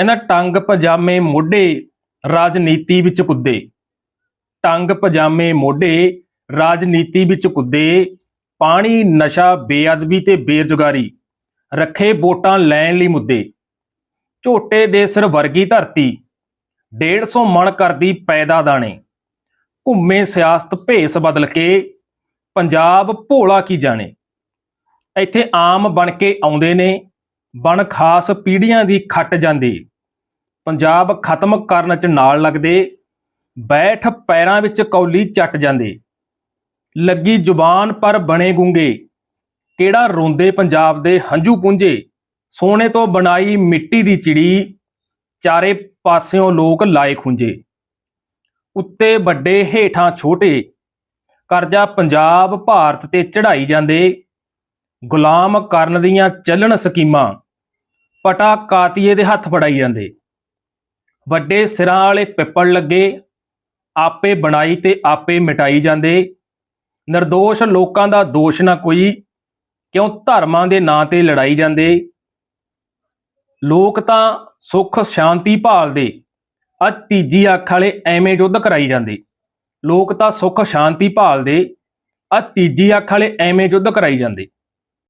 ਕਹਿੰਦਾ, ਟੰਗ ਪਜਾਮੇ ਮੋਢੇ, ਰਾਜਨੀਤੀ ਵਿੱਚ ਕੁੱਦੇ। ਟੰਗ ਪਜਾਮੇ ਮੋਢੇ, ਰਾਜਨੀਤੀ ਵਿੱਚ ਕੁੱਦੇ। ਪਾਣੀ, ਨਸ਼ਾ, ਬੇਅਦਬੀ ਤੇ ਬੇਰੁਜ਼ਗਾਰੀ। ਰੱਖੇ ਵੋਟਾਂ ਲੈਣ ਲਈ ਮੁੱਦੇ। ਝੋਟੇ ਦੇ ਸਿਰ ਵਰਗੀ ਧਰਤੀ। 150 ਮਣ ਕਰਦੀ ਪੈਦਾ ਦਾਣੇ। ਘੁੰਮੇ ਸਿਆਸਤ ਭੇਸ ਬਦਲ ਕੇ। ਪੰਜਾਬ ਭੋਲਾ ਕੀ ਜਾਣੇ? ਇੱਥੇ ਆਮ ਬਣ ਕੇ ਆਉਂਦੇ ਨੇ, ਬਣ ਖਾਸ ਪੀੜੀਆਂ ਦੀ ਖੱਟ ਜਾਂਦੀ। ਪੰਜਾਬ ਖਤਮ ਕਰਨ ਚ ਨਾਲ ਲੱਗਦੇ, ਬੈਠ ਪੈਰਾਂ ਵਿੱਚ ਕੌਲੀ ਚੱਟ ਜਾਂਦੇ। ਲੱਗੀ ਜ਼ੁਬਾਨ ਪਰ ਬਣੇ ਗੁੰਗੇ, ਕਿਹੜਾ ਰੋਂਦੇ ਪੰਜਾਬ ਦੇ ਹੰਝੂ ਪੁੰਝੇ? ਸੋਨੇ ਤੋਂ ਬਣਾਈ ਮਿੱਟੀ ਦੀ ਚਿੜੀ, ਚਾਰੇ ਪਾਸਿਓਂ ਲੋਕ ਲਾਏ ਖੁੰਝੇ। ਉੱਤੇ ਵੱਡੇ ਹੇਠਾਂ ਛੋਟੇ, ਕਰਜ਼ਾ ਪੰਜਾਬ ਭਾਰਤ ਤੇ ਚੜਾਈ ਜਾਂਦੇ। ਗੁਲਾਮ ਕਰਨ ਦੀਆਂ ਚੱਲਣ ਸਕੀਮਾਂ, ਪਟਾ ਕਾਤੀਏ ਦੇ ਹੱਥ ਫੜਾਈ ਜਾਂਦੇ। ਵੱਡੇ ਸਿਰਾਂ ਵਾਲੇ ਪਿੱਪਲ ਲੱਗੇ, ਆਪੇ ਬਣਾਈ ਤੇ ਆਪੇ ਮਿਟਾਈ ਜਾਂਦੇ। નિર્ਦੋਸ਼ ਲੋਕਾਂ ਦਾ ਦੋਸ਼ ਨਾ ਕੋਈ, ਕਿਉਂ ਧਰਮਾਂ ਦੇ ਨਾਂ ਤੇ ਲੜਾਈ ਜਾਂਦੇ। ਲੋਕ ਤਾਂ ਸੁੱਖ, ਸ਼ਾਂਤੀ ਭਾਲਦੇ ਆ ਤੀਜੀ ਅੱਖ ਵਾਲੇ ਐਵੇਂ ਯੁੱਧ ਕਰਾਈ ਜਾਂਦੇ। ਲੋਕ ਤਾਂ ਸੁੱਖ, ਸ਼ਾਂਤੀ ਭਾਲਦੇ ਆ ਤੀਜੀ ਅੱਖ ਵਾਲੇ ਐਵੇਂ ਯੁੱਧ ਕਰਾਈ ਜਾਂਦੇ।